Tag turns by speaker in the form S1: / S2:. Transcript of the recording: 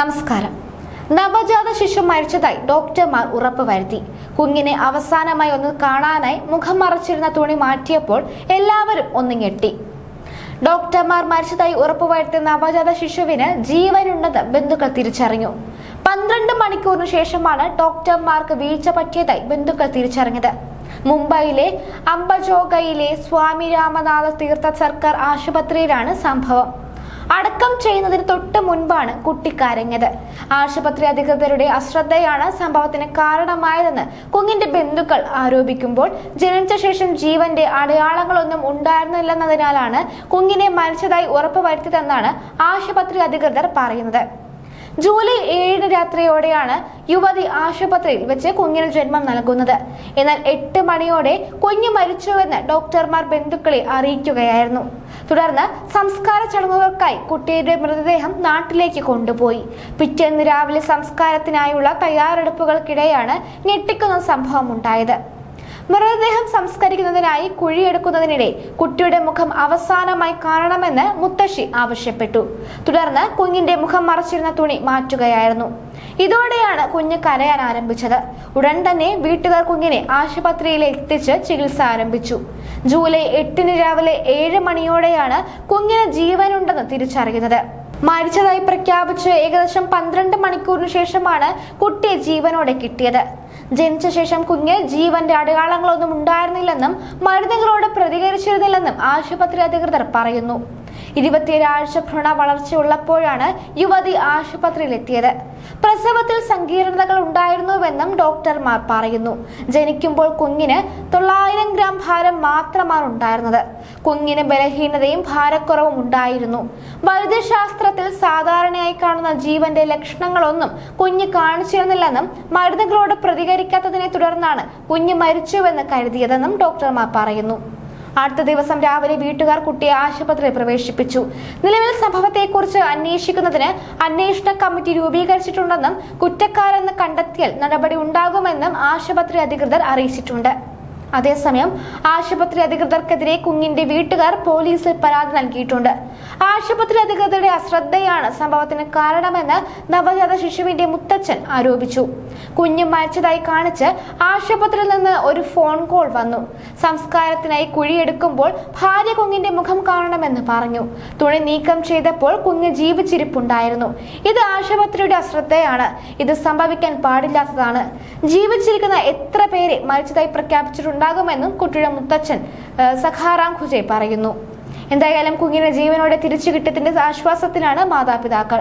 S1: നമസ്കാരം. നവജാത ശിശു മരിച്ചതായി ഡോക്ടർമാർ ഉറപ്പുവരുത്തി. കുഞ്ഞിനെ അവസാനമായി ഒന്ന് കാണാനായി മുഖം മറച്ചിരുന്ന തുണി മാറ്റിയപ്പോൾ എല്ലാവരും ഒന്ന് ഞെട്ടി. ഡോക്ടർമാർ മരിച്ചതായി ഉറപ്പുവരുത്തിയ നവജാത ശിശുവിന് ജീവനുണ്ടെന്ന് ബന്ധുക്കൾ തിരിച്ചറിഞ്ഞു. പന്ത്രണ്ട് മണിക്കൂറിന് ശേഷമാണ് ഡോക്ടർമാർക്ക് വീഴ്ച പറ്റിയതായി ബന്ധുക്കൾ തിരിച്ചറിഞ്ഞത്. മുംബൈയിലെ അംബജോഗയിലെ സ്വാമി രാമനാഥ തീർത്ഥ സർക്കാർ ആശുപത്രിയിലാണ് സംഭവം. അടക്കം ചെയ്യുന്നതിന് തൊട്ട് മുൻപാണ് കുട്ടി കരഞ്ഞത്. ആശുപത്രി അധികൃതരുടെ അശ്രദ്ധയാണ് സംഭവത്തിന് കാരണമായതെന്ന് കുഞ്ഞിന്റെ ബന്ധുക്കൾ ആരോപിക്കുമ്പോൾ ജനിച്ച ശേഷം ജീവന്റെ അടയാളങ്ങളൊന്നും ഉണ്ടായിരുന്നില്ലെന്നതിനാലാണ് കുഞ്ഞിനെ മരിച്ചതായി ഉറപ്പുവരുത്തിയതെന്നാണ് ആശുപത്രി അധികൃതർ പറയുന്നത്. ജൂലൈ ഏഴ് രാത്രിയോടെയാണ് യുവതി ആശുപത്രിയിൽ വെച്ച് കുഞ്ഞിന് ജന്മം നൽകുന്നത്. എന്നാൽ എട്ട് മണിയോടെ കുഞ്ഞ് മരിച്ചുവെന്ന് ഡോക്ടർമാർ ബന്ധുക്കളെ അറിയിക്കുകയായിരുന്നു. തുടർന്ന് സംസ്കാര ചടങ്ങുകൾക്കായി കുട്ടിയുടെ മൃതദേഹം നാട്ടിലേക്ക് കൊണ്ടുപോയി. പിറ്റേന്ന് രാവിലെ സംസ്കാരത്തിനായുള്ള തയ്യാറെടുപ്പുകൾക്കിടെയാണ് ഞെട്ടിക്കുന്ന സംഭവം ഉണ്ടായത് മൃതദേഹം സംസ്കരിക്കുന്നതിനായി കുഴിയെടുക്കുന്നതിനിടെ കുട്ടിയുടെ മുഖം അവസാനമായി കാണണമെന്ന് മുത്തശ്ശി ആവശ്യപ്പെട്ടു. തുടർന്ന് കുഞ്ഞിന്റെ മുഖം മറച്ചിരുന്ന തുണി മാറ്റുകയായിരുന്നു. ഇതോടെയാണ് കുഞ്ഞ് കരയാൻ ആരംഭിച്ചത്. ഉടൻ തന്നെ വീട്ടുകാർ കുഞ്ഞിനെ ആശുപത്രിയിൽ എത്തിച്ച് ചികിത്സ ആരംഭിച്ചു. ജൂലൈ എട്ടിന് രാവിലെ ഏഴ് മണിയോടെയാണ് കുഞ്ഞിന് ജീവനുണ്ടെന്ന് തിരിച്ചറിയുന്നത്. മരിച്ചതായി പ്രഖ്യാപിച്ച് ഏകദേശം പന്ത്രണ്ട് മണിക്കൂറിന് ശേഷമാണ് കുട്ടിയെ ജീവനോടെ കിട്ടിയത്. ജനിച്ച ശേഷം കുഞ്ഞ് ജീവന്റെ അടയാളങ്ങളൊന്നും ഉണ്ടായിരുന്നില്ലെന്നും മരുന്നുകളോട് പ്രതികരിച്ചിരുന്നില്ലെന്നും ആശുപത്രി അധികൃതർ പറയുന്നു. ഇരുപത്തിയേഴ് ആഴ്ച ഭ്രൂണ വളർച്ചയുള്ളപ്പോഴാണ് യുവതി ആശുപത്രിയിലെത്തിയത്. പ്രസവത്തിൽ സങ്കീർണതകൾ ഉണ്ടായിരുന്നുവെന്നും ഡോക്ടർമാർ പറയുന്നു. ജനിക്കുമ്പോൾ കുഞ്ഞിന് തൊള്ളായിരം ഗ്രാം ഭാരം മാത്രമാണ് ഉണ്ടായിരുന്നത്. കുഞ്ഞിന് ബലഹീനതയും ഭാരക്കുറവും ഉണ്ടായിരുന്നു. വൈദ്യശാസ്ത്രത്തിൽ സാധാരണയായി കാണുന്ന ജീവന്റെ ലക്ഷണങ്ങളൊന്നും കുഞ്ഞ് കാണിച്ചിരുന്നില്ലെന്നും മരുന്നുകളോട് പ്രതികരിക്കാത്തതിനെ തുടർന്നാണ് കുഞ്ഞ് മരിച്ചുവെന്ന് കരുതിയതെന്നും ഡോക്ടർമാർ പറയുന്നു. അടുത്ത ദിവസം രാവിലെ വീട്ടുകാർ കുട്ടിയെ ആശുപത്രിയിൽ പ്രവേശിപ്പിച്ചു. നിലവിൽ സംഭവത്തെക്കുറിച്ച് അന്വേഷിക്കുന്നതിന് അന്വേഷണ കമ്മിറ്റി രൂപീകരിച്ചിട്ടുണ്ടെന്നും കുറ്റക്കാരെന്ന് കണ്ടെത്തിയാൽ നടപടി ഉണ്ടാകുമെന്നും ആശുപത്രി അധികൃതർ അറിയിച്ചിട്ടുണ്ട്. അതേസമയം ആശുപത്രി അധികൃതർക്കെതിരെ കുഞ്ഞിന്റെ വീട്ടുകാർ പോലീസിൽ പരാതി നൽകിയിട്ടുണ്ട്. ആശുപത്രി അധികൃതരുടെ അശ്രദ്ധയാണ് സംഭവത്തിന് കാരണമെന്ന് നവജാത ശിശുവിന്റെ മുത്തച്ഛൻ ആരോപിച്ചു. കുഞ്ഞ് മരിച്ചതായി കാണിച്ച് ആശുപത്രിയിൽ നിന്ന് ഒരു ഫോൺ കോൾ വന്നു. സംസ്കാരത്തിനായി കുഴിയെടുക്കുമ്പോൾ ഭാര്യ കുഞ്ഞിന്റെ മുഖം കാണണമെന്ന് പറഞ്ഞു. തുണി നീക്കം ചെയ്തപ്പോൾ കുഞ്ഞ് ജീവിച്ചിരിപ്പുണ്ടായിരുന്നു. ഇത് ആശുപത്രിയുടെ അശ്രദ്ധയാണ്. ഇത് സംഭവിക്കാൻ പാടില്ലാത്തതാണ്. ജീവിച്ചിരിക്കുന്ന എത്ര പേരെ മരിച്ചതായി പ്രഖ്യാപിച്ചിട്ടുണ്ടാകുമെന്നും കുട്ടിയുടെ മുത്തച്ഛൻ സഖാറാം ഖുജെ പറയുന്നു. എന്തായാലും കുഞ്ഞിനെ ജീവനോടെ തിരിച്ചു കിട്ടിയതിന്റെ ആശ്വാസത്തിലാണ് മാതാപിതാക്കൾ.